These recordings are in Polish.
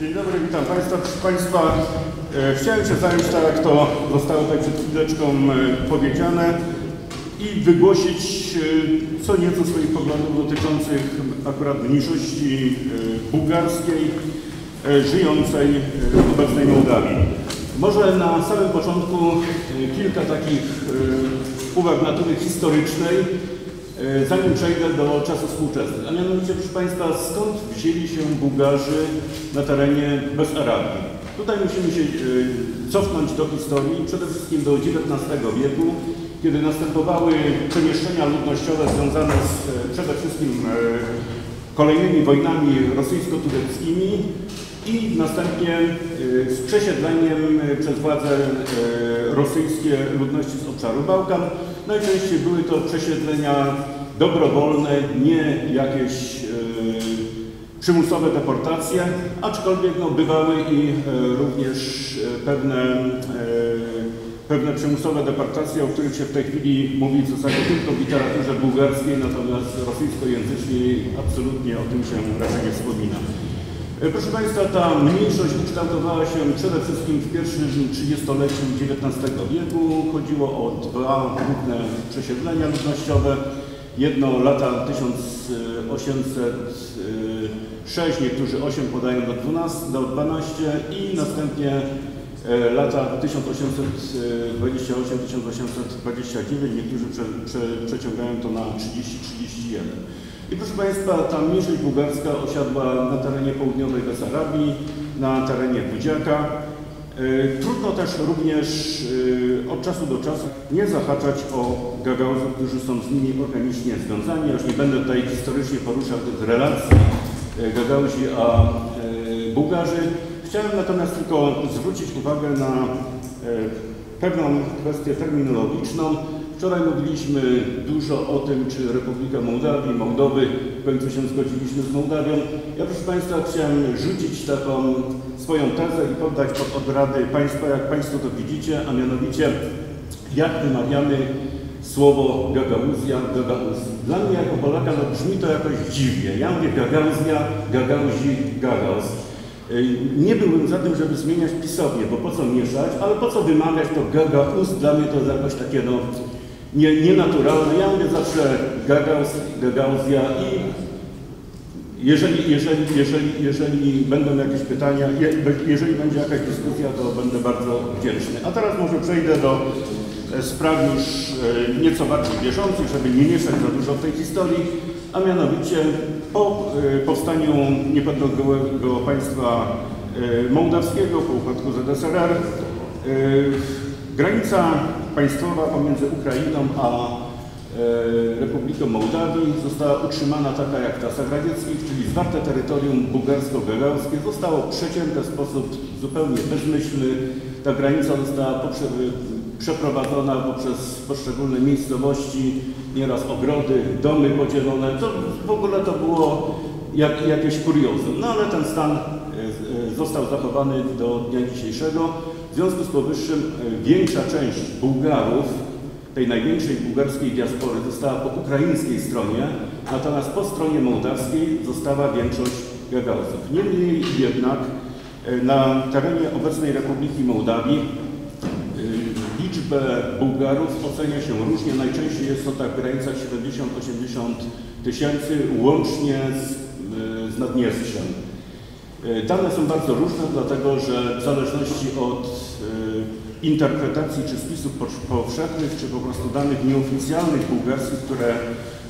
Dzień dobry, witam Państwa. Państwa, e, chciałem się zająć, tak jak to zostało tutaj przed chwileczką e, powiedziane, i wygłosić e, co nieco swoich poglądów dotyczących akurat mniejszości bułgarskiej żyjącej w obecnej Mołdawii. Może na samym początku kilka takich uwag natury historycznej, Zanim przejdę do czasów współczesnych, a mianowicie, proszę Państwa, skąd wzięli się Bułgarzy na terenie Bezarabii? Tutaj musimy się e, cofnąć do historii, przede wszystkim do XIX wieku, kiedy następowały przemieszczenia ludnościowe związane z e, przede wszystkim e, kolejnymi wojnami rosyjsko-tureckimi i następnie e, z przesiedleniem e, przez władze e, rosyjskie ludności z obszaru Bałkan. Najczęściej były to przesiedlenia dobrowolne, nie jakieś e, przymusowe deportacje, aczkolwiek no, bywały i e, również e, pewne, pewne przymusowe deportacje, o których się w tej chwili mówi w zasadzie tylko w literaturze bułgarskiej, natomiast rosyjskojęzycznej absolutnie o tym się raczej nie wspomina. Proszę Państwa, ta mniejszość kształtowała się przede wszystkim w pierwszym trzydziestoleciu XIX wieku. Chodziło o dwa główne przesiedlenia ludnościowe. Jedno lata 1806, niektórzy 8 podają do 12, do 12 i następnie e, lata 1828-1829, niektórzy prze, prze, przeciągają to na 30-31. I proszę Państwa, ta mniejszość bułgarska osiadła na terenie południowej Besarabii, na terenie Budziaka. E, Trudno też również e, od czasu do czasu nie zahaczać o Gagauzów, którzy są z nimi organicznie związani. Ja już nie będę tutaj historycznie poruszał tych relacji e, Gagauzi a Bułgarzy. Chciałem natomiast tylko zwrócić uwagę na pewną kwestię terminologiczną. Wczoraj mówiliśmy dużo o tym, czy Republika Mołdawii, Mołdowy, w końcu się zgodziliśmy z Mołdawią. Ja proszę Państwa chciałem rzucić taką swoją tezę i poddać pod obrady Państwa, jak Państwo to widzicie, a mianowicie jak wymawiamy słowo Gagauzja, Gagauz. Dla mnie jako Polaka no, brzmi to jakoś dziwnie. Ja mówię Gagauzja, Gagauzi, Gagauz. Y, Nie byłbym za tym, żeby zmieniać pisownię, bo po co mieszać, ale po co wymawiać to Gagauz, dla mnie to jest jakoś takie no, nie. Ja mówię zawsze Gagauz, Gagauzja i jeżeli, jeżeli, jeżeli, jeżeli będą jakieś pytania, je- jeżeli będzie jakaś dyskusja, to będę bardzo wdzięczny. A teraz może przejdę do e, spraw już e, nieco bardziej bieżących, żeby nie mieszać za dużo w tej historii, a mianowicie po e, powstaniu niepodległego państwa mołdawskiego, po upadku ZSRR, granica państwowa pomiędzy Ukrainą a e, Republiką Mołdawii została utrzymana taka jak czasach radzieckich, czyli zwarte terytorium bułgarsko-gagauskie zostało przecięte w sposób zupełnie bezmyślny. Ta granica została przeprowadzona poprzez poszczególne miejscowości, nieraz ogrody, domy podzielone. To w ogóle to było jak, jakieś kuriozum. No ale ten stan e, e, został zachowany do dnia dzisiejszego. W związku z powyższym e, większa część Bułgarów tej największej bułgarskiej diaspory została po ukraińskiej stronie, natomiast po stronie mołdawskiej została większość Gagauzów. Niemniej jednak e, na terenie obecnej Republiki Mołdawii y, liczbę Bułgarów ocenia się różnie. Najczęściej jest to tak w granicach 70-80 tysięcy, łącznie z, z. Y, Dane są bardzo różne, dlatego że w zależności od y, interpretacji czy spisów powszechnych, czy po prostu danych nieoficjalnych bułgarskich, które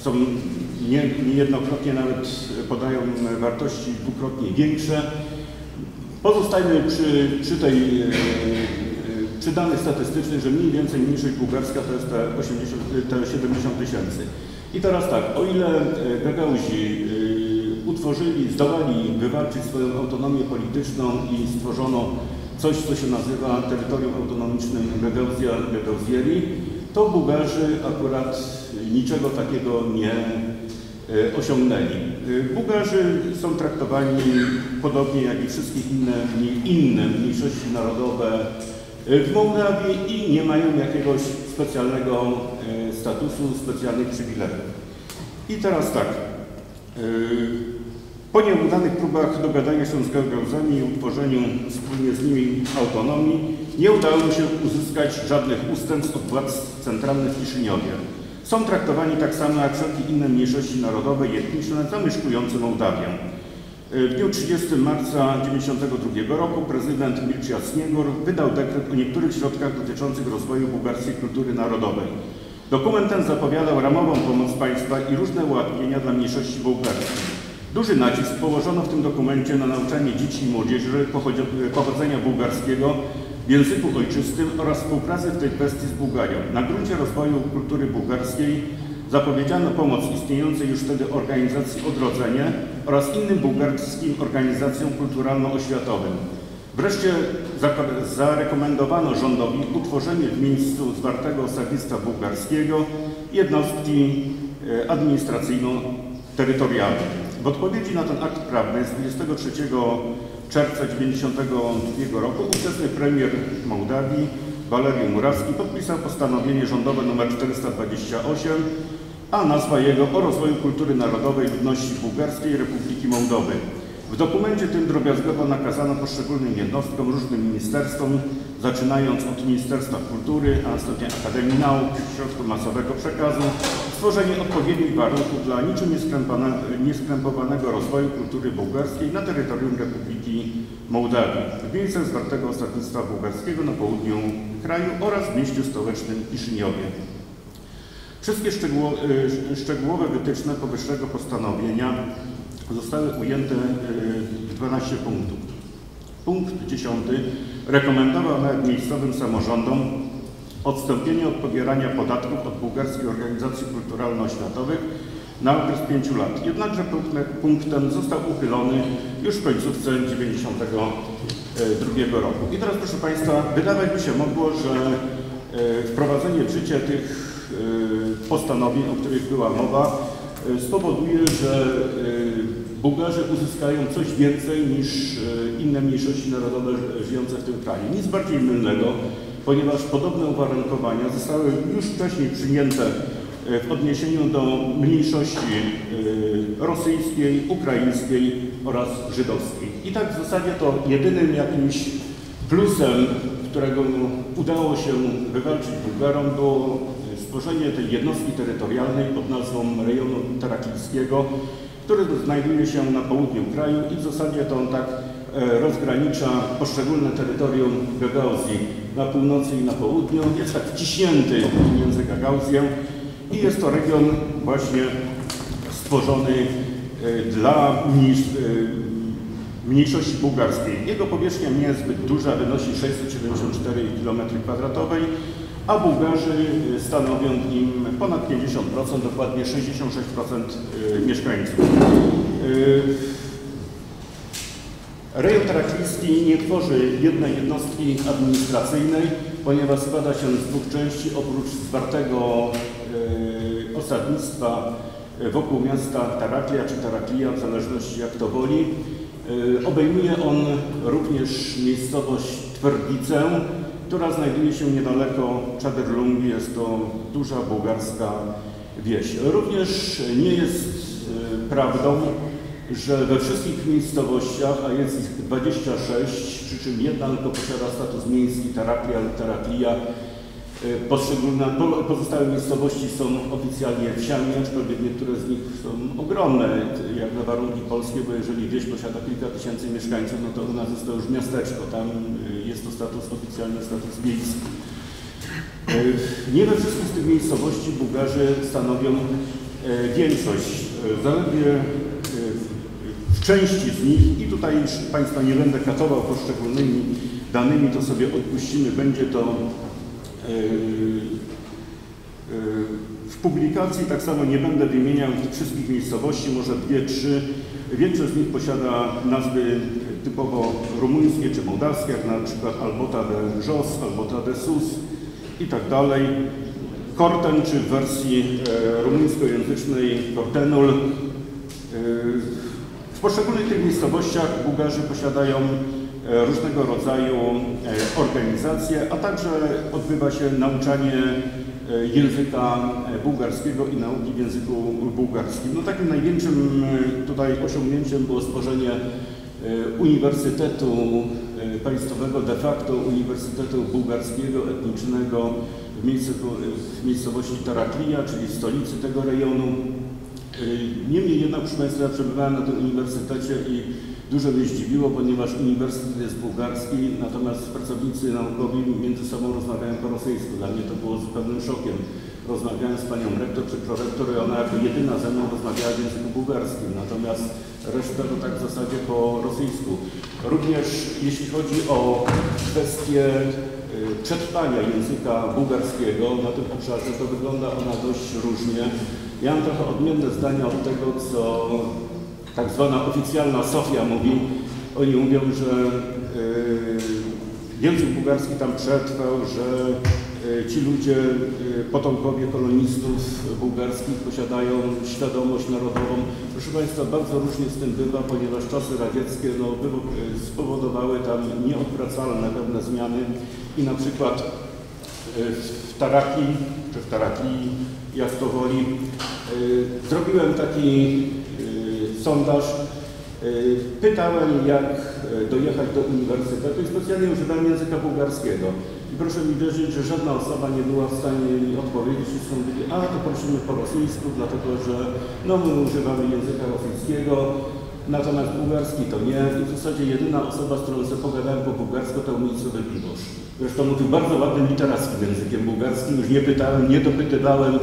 są nie, niejednokrotnie nawet podają wartości dwukrotnie większe, Pozostajmy przy, przy tej, e, e, przy danych statystycznych, że mniej więcej mniejszość bułgarska to jest te, 80, te 70 tysięcy. I teraz tak, o ile e, Gagauzi e, utworzyli, zdołali wywalczyć swoją autonomię polityczną i stworzono coś, co się nazywa terytorium autonomicznym Gagauzja, Gagauzieri, to Bułgarzy akurat niczego takiego nie e, osiągnęli. E, Bułgarzy są traktowani podobnie jak i wszystkie inne, inne mniejszości narodowe e, w Mołdawii i nie mają jakiegoś specjalnego statusu, specjalnych przywilejów. I teraz tak. Po nieudanych próbach dogadania się z Gagauzami i utworzeniu wspólnie z nimi autonomii, nie udało się uzyskać żadnych ustępstw od władz centralnych w Kiszyniowie. Są traktowani tak samo jak wszelkie inne mniejszości narodowe i etniczne zamieszkujące Mołdawię. W dniu 30 marca 1992 roku prezydent Mircea Sniegor wydał dekret o niektórych środkach dotyczących rozwoju bułgarskiej kultury narodowej. Dokument ten zapowiadał ramową pomoc państwa i różne ułatwienia dla mniejszości bułgarskiej. Duży nacisk położono w tym dokumencie na nauczanie dzieci i młodzieży pochodzenia bułgarskiego w języku ojczystym oraz współpracy w tej kwestii z Bułgarią. Na gruncie rozwoju kultury bułgarskiej zapowiedziano pomoc istniejącej już wtedy organizacji Odrodzenie oraz innym bułgarskim organizacjom kulturalno-oświatowym. Wreszcie zarekomendowano rządowi utworzenie w miejscu zwartego osadnictwa bułgarskiego jednostki e, administracyjno-terytorialnej. W odpowiedzi na ten akt prawny z 23 czerwca 1992 roku ówczesny premier Mołdawii Walery Murawski podpisał postanowienie rządowe nr 428, a nazwa jego o rozwoju kultury narodowej ludności bułgarskiej Republiki Mołdowy. W dokumencie tym drobiazgowo nakazano poszczególnym jednostkom, różnym ministerstwom, zaczynając od Ministerstwa Kultury, a następnie Akademii Nauk, Środków Masowego Przekazu, stworzenie odpowiednich warunków dla niczym nieskrępowanego rozwoju kultury bułgarskiej na terytorium Republiki Mołdawii, w miejscach zwartego osadnictwa bułgarskiego na południu kraju oraz w mieście stołecznym Kiszyniowie. Wszystkie y, szczegółowe wytyczne powyższego postanowienia zostały ujęte y, w 12 punktów. Punkt 10 rekomendował nawet miejscowym samorządom odstąpienie od pobierania podatków od bułgarskich organizacji kulturalno-oświatowych na okres 5 lat. Jednakże punkt, ten został uchylony już w końcówce 1992 roku. I teraz proszę Państwa, wydawać by się mogło, że e, wprowadzenie w życie tych e, postanowień, o których była mowa, spowoduje, że Bułgarzy uzyskają coś więcej niż inne mniejszości narodowe żyjące w tym kraju. Nic bardziej mylnego, ponieważ podobne uwarunkowania zostały już wcześniej przyjęte e, w odniesieniu do mniejszości e, rosyjskiej, ukraińskiej oraz żydowskiej. I tak w zasadzie to jedynym jakimś plusem, którego udało się wywalczyć Bułgarom, było stworzenie tej jednostki terytorialnej pod nazwą rejonu terakijskiego, który znajduje się na południu kraju i w zasadzie to on tak e, rozgranicza poszczególne terytorium Gagauzji na północy i na południu. Jest tak wciśnięty między Gagauzję i jest to region właśnie stworzony e, dla e, mniejszości bułgarskiej. Jego powierzchnia nie jest zbyt duża, wynosi 674 km2, a Bułgarzy stanowią im ponad 50%, dokładnie 66% e, mieszkańców. Rejon Teraklijski nie tworzy jednej jednostki administracyjnej, ponieważ składa się z dwóch części. Oprócz zwartego e, osadnictwa wokół miasta Taraklia czy Taraklia, w zależności jak to woli, obejmuje on również miejscowość Twerdicę, która znajduje się niedaleko Czaderlungi. Jest to duża bułgarska wieś. Również nie jest e, prawdą, że we wszystkich miejscowościach, a jest ich 26, przy czym jedna tylko posiada status miejski, Taraklia, e, poszczególne, pozostałe miejscowości są oficjalnie wsiami, aczkolwiek niektóre z nich są ogromne, jak na warunki polskie, bo jeżeli wieś posiada kilka tysięcy mieszkańców, no to u nas jest to już miasteczko, tam e, jest to status oficjalny, status miejski. E, nie we wszystkich z tych miejscowości Bułgarzy stanowią większość. Zaledwie w części z nich, i tutaj już Państwa nie będę katował poszczególnymi danymi, to sobie odpuścimy, będzie to w publikacji, tak samo nie będę wymieniał wszystkich miejscowości, może dwie, trzy. Większość z nich posiada nazwy typowo rumuńskie czy mołdawskie, jak na przykład Albota de Jos, Albota de Sus i tak dalej. Korten, czy w wersji e, rumuńskojęzycznej Kortenul. W poszczególnych tych miejscowościach Bułgarzy posiadają e, różnego rodzaju e, organizacje, a także odbywa się nauczanie e, języka e, bułgarskiego i nauki w języku bułgarskim. No takim największym e, tutaj osiągnięciem było stworzenie Uniwersytetu Państwowego, de facto Uniwersytetu Bułgarskiego Etnicznego w miejscowości Taraklija, czyli w stolicy tego rejonu. Niemniej jednak, proszę Państwa, ja przebywałem na tym uniwersytecie i Dużo mnie zdziwiło, ponieważ uniwersytet jest bułgarski, natomiast pracownicy naukowi między sobą rozmawiają po rosyjsku. Dla mnie to było zupełnym szokiem. Rozmawiałem z panią rektor czy prorektor i ona jako jedyna ze mną rozmawiała w języku bułgarskim, natomiast reszta to tak w zasadzie po rosyjsku. Również jeśli chodzi o kwestię y, przetrwania języka bułgarskiego na tym obszarze, to wygląda ona dość różnie. Ja mam trochę odmienne zdania od tego, co tak zwana oficjalna Sofia mówi, oni mówią, że język bułgarski tam przetrwał, że yy, ci ludzie, yy, potomkowie kolonistów bułgarskich posiadają świadomość narodową. Proszę Państwa, bardzo różnie z tym bywa, ponieważ czasy radzieckie no, spowodowały tam nieodwracalne pewne zmiany i na przykład w Taraki, czy w Taraki, jak to woli, zrobiłem taki sondaż. Y, pytałem, jak y, dojechać do uniwersytetu i specjalnie używałem języka bułgarskiego. I proszę mi wierzyć, że żadna osoba nie była w stanie mi odpowiedzieć. Wszyscy mówili, a to prosimy po rosyjsku, dlatego że no, my używamy języka rosyjskiego, natomiast bułgarski to nie. I w zasadzie jedyna osoba, z którą sobie pogadałem po bułgarsku, to umiejscowy Bibosz. Zresztą mówił bardzo ładnym literackim językiem bułgarskim, już nie pytałem, nie dopytywałem,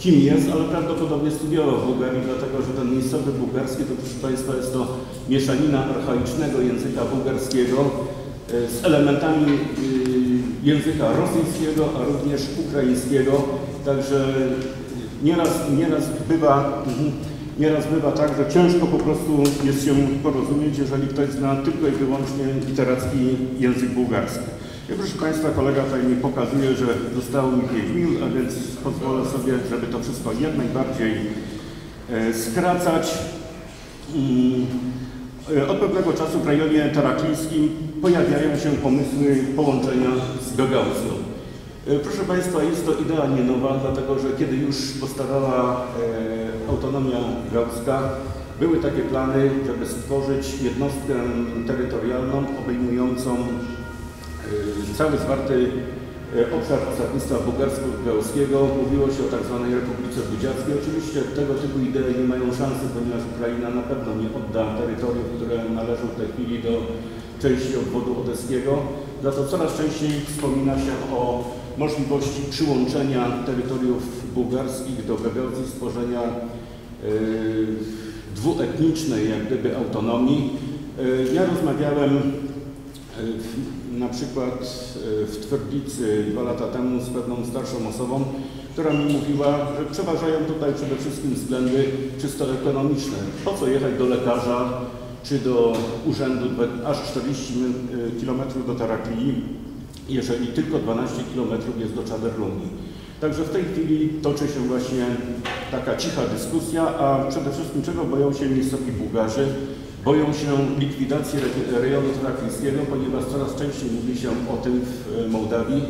kim jest, ale prawdopodobnie studiował w Bułgarii, dlatego że ten miejscowy bułgarski to proszę Państwa jest to mieszanina archaicznego języka bułgarskiego e, z elementami e, języka rosyjskiego, a również ukraińskiego. Także nieraz, nieraz, bywa, mhm, nieraz bywa tak, że ciężko po prostu jest się porozumieć, jeżeli ktoś zna tylko i wyłącznie literacki język bułgarski. I proszę Państwa, kolega tutaj mi pokazuje, że zostało mi 5 minut, a więc pozwolę sobie, żeby to wszystko jak najbardziej e, skracać. Mm, e, od pewnego czasu w rejonie taraklijskim pojawiają się pomysły połączenia z Gagauzją. E, proszę Państwa, jest to idea nie nowa, dlatego że kiedy już powstawała autonomia gauska, były takie plany, żeby stworzyć jednostkę terytorialną obejmującą cały zwarty y, obszar osadnictwa bułgarsko-gałskiego. Mówiło się o tak zwanej Republice Budziackiej. Oczywiście tego typu idee nie mają szansy, ponieważ Ukraina na pewno nie odda terytoriów, które należą w tej chwili do części obwodu odeskiego. Za to coraz częściej wspomina się o możliwości przyłączenia terytoriów bułgarskich do Gagauzji, stworzenia yy, dwuetnicznej jak gdyby autonomii. Yy, ja rozmawiałem na przykład e, w Twierdzicy dwa lata temu z pewną starszą osobą, która mi mówiła, że przeważają tutaj przede wszystkim względy czysto ekonomiczne. Po co jechać do lekarza czy do urzędu aż 40 e, km do Taraklii, jeżeli tylko 12 km jest do Czaderlungi. Także w tej chwili toczy się właśnie taka cicha dyskusja, a przede wszystkim czego boją się miejscowi Bułgarzy, Boją się likwidacji rejonu trakijskiego, ponieważ coraz częściej mówi się o tym w e, Mołdawii,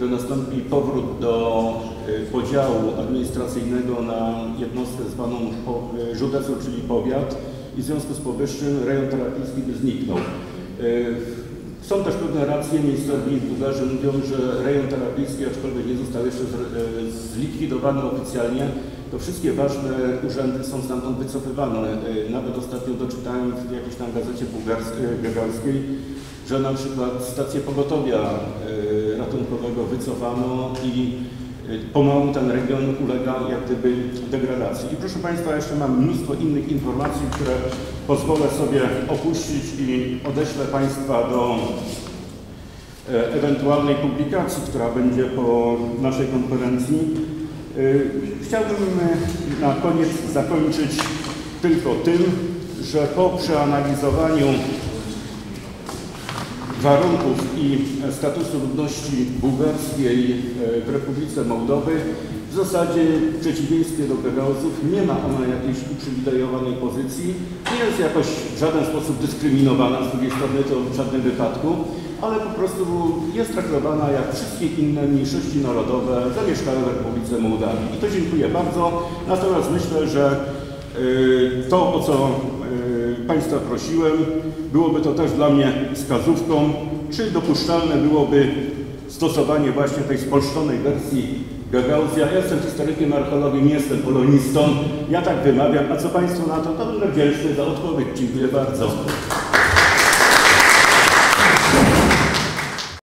że nastąpi powrót do e, podziału administracyjnego na jednostkę zwaną e, Żudecą, czyli powiat i w związku z powyższym rejon terakijski by zniknął. Są też pewne racje, miejscowi Bułgarzy mówią, że rejon terakijski, aczkolwiek nie został jeszcze zlikwidowany oficjalnie, to wszystkie ważne urzędy są stamtąd wycofywane. E, nawet ostatnio doczytałem w jakiejś tam gazecie bułgarskiej, że na przykład stację pogotowia e, ratunkowego wycofano i e, pomału ten region ulega jak gdyby degradacji. I proszę Państwa, jeszcze mam mnóstwo innych informacji, które pozwolę sobie opuścić i odeślę Państwa do ewentualnej publikacji, która będzie po naszej konferencji. Y, chciałbym y, na koniec zakończyć tylko tym, że po przeanalizowaniu warunków i statusu ludności bułgarskiej y, w Republice Mołdowy w zasadzie w przeciwieństwie do Gagauzów nie ma ona jakiejś uprzywilejowanej pozycji, nie jest jakoś w żaden sposób dyskryminowana, z drugiej strony to w żadnym wypadku. Ale po prostu jest traktowana jak wszystkie inne mniejszości narodowe zamieszkałe w Republice Mołdawii. I to dziękuję bardzo. Natomiast myślę, że y, to, o co y, Państwa prosiłem, byłoby to też dla mnie wskazówką, czy dopuszczalne byłoby stosowanie właśnie tej spolszczonej wersji Gagauzja. Ja jestem historykiem archeologii, nie jestem polonistą. Ja tak wymawiam. A co Państwo na to? To będę wdzięczny za odpowiedź. Dziękuję bardzo.